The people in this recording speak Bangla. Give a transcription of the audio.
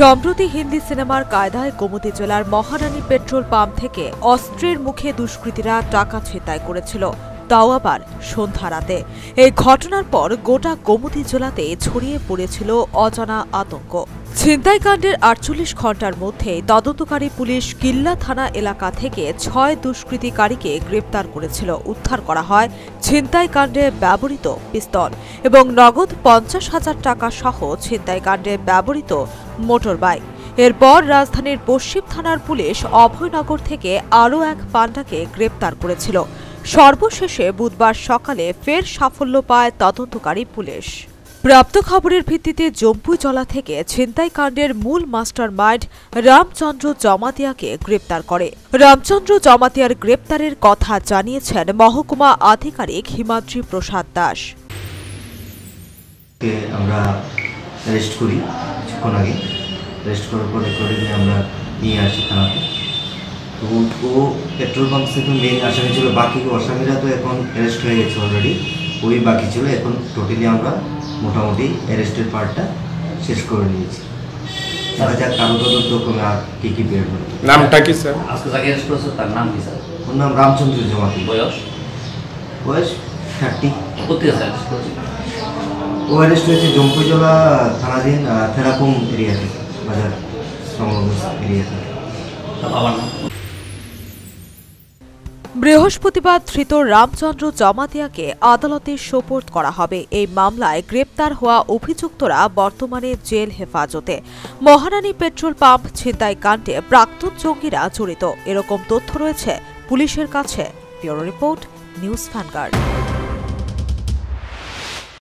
সম্প্রতি হিন্দি সিনেমার কায়দায় গোমতী জেলার মহারানী পেট্রোল পাম্প থেকে অস্ত্রের মুখে দুষ্কৃতীরা টাকা ছেতায় করেছিল। তাও আবার সন্ধ্যা রাতে। এই ঘটনার পর গোটা গোমতী জেলাতে ছড়িয়ে পড়েছিল অজানা আতঙ্ক। ছিনতাইকাণ্ডের আটচল্লিশ ঘণ্টার মধ্যে তদন্তকারী পুলিশ কিল্লা থানা এলাকা থেকে ছয় দুষ্কৃতিকারীকে গ্রেপ্তার করেছিল। উদ্ধার করা হয় ছিনতাইকাণ্ডে ব্যবহৃত পিস্তল এবং নগদ পঞ্চাশ হাজার টাকা সহ ছিনতাইকাণ্ডে ব্যবহৃত মোটর বাইক এরপর রাজধানীর পশ্চিম থানার পুলিশ অভয়নগর থেকে আরও এক পান্ডাকে গ্রেপ্তার করেছিল। সর্বশেষে বুধবার সকালে ফের সাফল্য পায় তদন্তকারী পুলিশ। প্রাপ্ত খবরের ভিত্তিতে জম্পু জলা থেকে ছিনতাইকাণ্ডের মূল মাস্টার মাইন্ড রামচন্দ্র জমাতিয়াকে গ্রেপ্তার করে। রামচন্দ্র জমাতিয়ার গ্রেপ্তারের কথা জানিয়েছেন মহকুমা আধিকারিক হিমাদ্রি প্রসাদ দাস। আমরা অ্যারেস্ট করি কিছুক্ষণ আগে। অ্যারেস্ট করার পরে করে নিয়ে আমরা নিয়ে আসি থানাতে। তো ও- পেট্রোল পাম্প থেকে মেন আসামি ছিল বাকি আসামিরা তো এখন অ্যারেস্ট হয়ে গেছে অলরেডি ওই বাকি ছিল এখন টোটালি আমরা মোটামুটি অ্যারেস্টের পার্টটা শেষ করে নিয়েছি। দেখা যাক কারও তদন্ত আর কী কী বের হবে নামটা কি স্যার? আজকে যাকে অ্যারেস্ট করেছে তার নাম কি স্যার? ওর নাম রামচন্দ্র জমাতি। বয়স? বয়স থার্টি কোথায় করেছে ও অ্যারেস্ট হয়েছে জম্পুজলা থানাধীন আহ, থেরাপুম এরিয়া থেকে বাজার সংলগ্ন এরিয়া থেকে বাবার নাম? বৃহস্পতিবার ধৃত রামচন্দ্র জমাতিয়াকে আদালতে সোপর্দ করা হবে। এই মামলায় গ্রেপ্তার হওয়া অভিযুক্তরা বর্তমানে জেল হেফাজতে। মহারানী পেট্রোল পাম্প ছিনতাই কাণ্ডে প্রাক্তন জঙ্গিরা জড়িত। এরকম তথ্য রয়েছে পুলিশের কাছে। Bureau report, news vanguard